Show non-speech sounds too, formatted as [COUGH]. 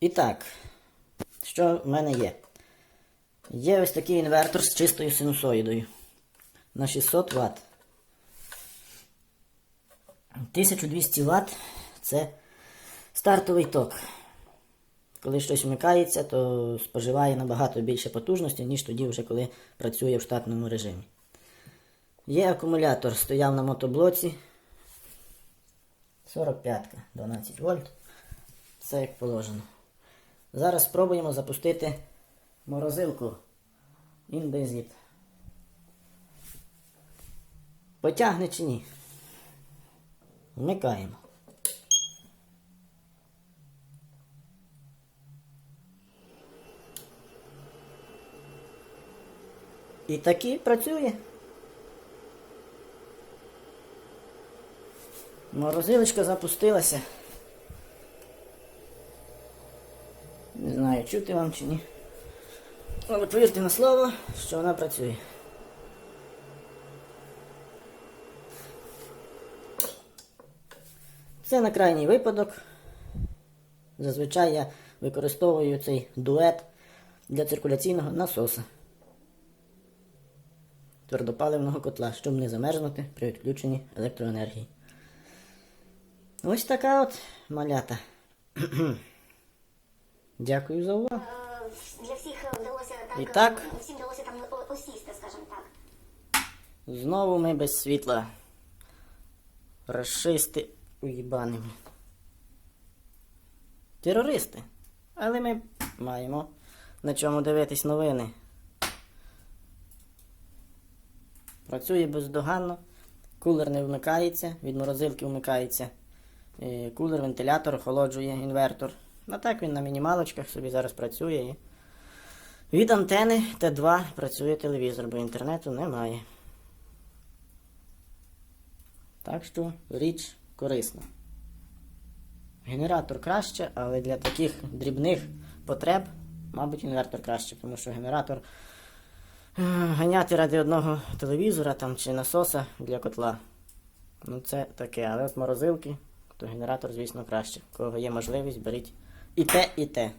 І так, що в мене є? Є ось такий інвертор з чистою синусоїдою на 600 Вт. 1200 Вт це стартовий ток. Коли щось вмикається, то споживає набагато більше потужності, ніж тоді, вже коли працює в штатному режимі. Є акумулятор, стояв на мотоблоці. 45 12 вольт. Це як положено. Зараз спробуємо запустити морозилку Indesit. Потягне чи ні? Вмикаємо. І таки працює. Морозилочка запустилася. Не знаю, чути вам чи ні. Але повірте на слово, що вона працює. Це на крайній випадок. Зазвичай я використовую цей дует для циркуляційного насоса твердопаливного котла, щоб не замерзнути при відключенні електроенергії. Ось така от малята. [CLEARS THROAT] Дякую за увагу. Е, Для всіх вдалося так, І так? е, всім вдалося там осісти, скажімо так. Знову ми без світла. Расисти уїбаними. Терористи. Але ми маємо на чому дивитись новини. Працює бездоганно. Кулер не вмикається, від морозилки вмикається. Е, Кулер, вентилятор, охолоджує інвертор. А так він на мінімалочках собі зараз працює. І від антени Т2 працює телевізор, бо інтернету немає. Так що річ корисна. Генератор краще, але для таких дрібних потреб, мабуть, інвертор краще, тому що генератор е, ганяти ради одного телевізора там, чи насоса для котла. Ну це таке, але от морозилки, то генератор, звісно, краще. Кого є можливість, беріть і те, і те.